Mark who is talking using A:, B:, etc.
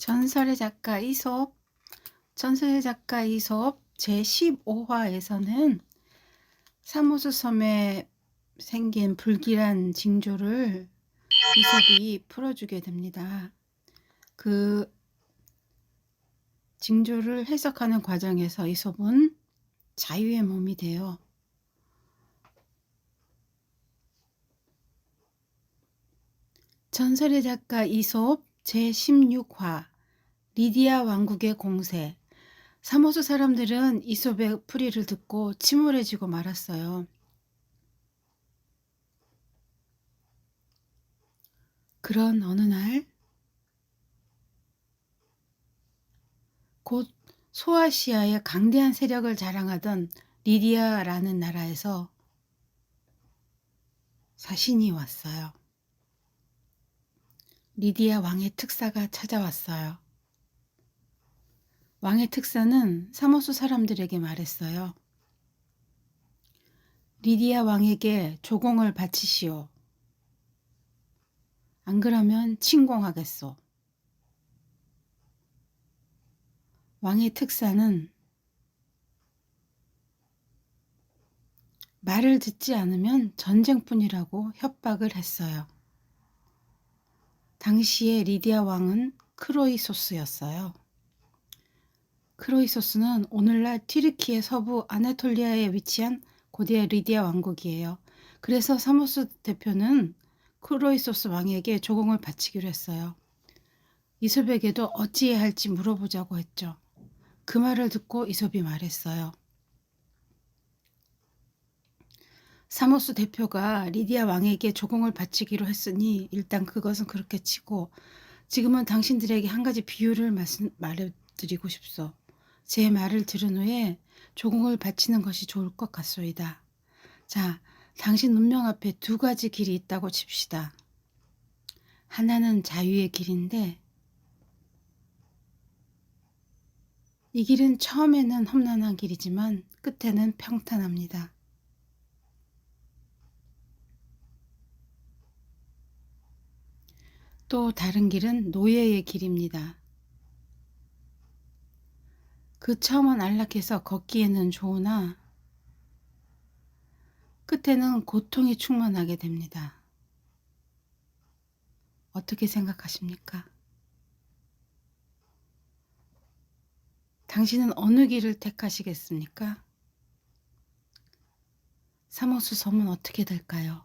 A: 전설의 작가 이솝, 전설의 작가 이솝 제15화에서는 사모수 섬에 생긴 불길한 징조를 이솝이 풀어주게 됩니다. 그 징조를 해석하는 과정에서 이솝은 자유의 몸이 돼요. 전설의 작가 이솝 제16화 리디아 왕국의 공세 사모수 사람들은 이솝의 풀이를 듣고 침울해지고 말았어요. 그런 어느 날, 곧 소아시아의 강대한 세력을 자랑하던 리디아라는 나라에서 사신이 왔어요. 리디아 왕의 특사가 찾아왔어요. 왕의 특사는 사모수 사람들에게 말했어요. 리디아 왕에게 조공을 바치시오. 안 그러면 침공하겠소. 왕의 특사는 말을 듣지 않으면 전쟁뿐이라고 협박을 했어요. 당시에 리디아 왕은 크로이소스였어요. 크로이소스는 오늘날 튀르키의 서부 아나톨리아에 위치한 고대 리디아 왕국이에요. 그래서 사모스 대표는 크로이소스 왕에게 조공을 바치기로 했어요. 이솝에게도 어찌해야 할지 물어보자고 했죠. 그 말을 듣고 이솝이 말했어요. 사모스 대표가 리디아 왕에게 조공을 바치기로 했으니 일단 그것은 그렇게 치고 지금은 당신들에게 한 가지 비유를 말씀, 말해드리고 싶소. 제 말을 들은 후에 조공을 바치는 것이 좋을 것 같소이다. 자, 당신 운명 앞에 두 가지 길이 있다고 칩시다. 하나는 자유의 길인데 이 길은 처음에는 험난한 길이지만 끝에는 평탄합니다. 또 다른 길은 노예의 길입니다. 그 처음은 안락해서 걷기에는 좋으나 끝에는 고통이 충만하게 됩니다. 어떻게 생각하십니까? 당신은 어느 길을 택하시겠습니까? 사모수 섬은 어떻게 될까요?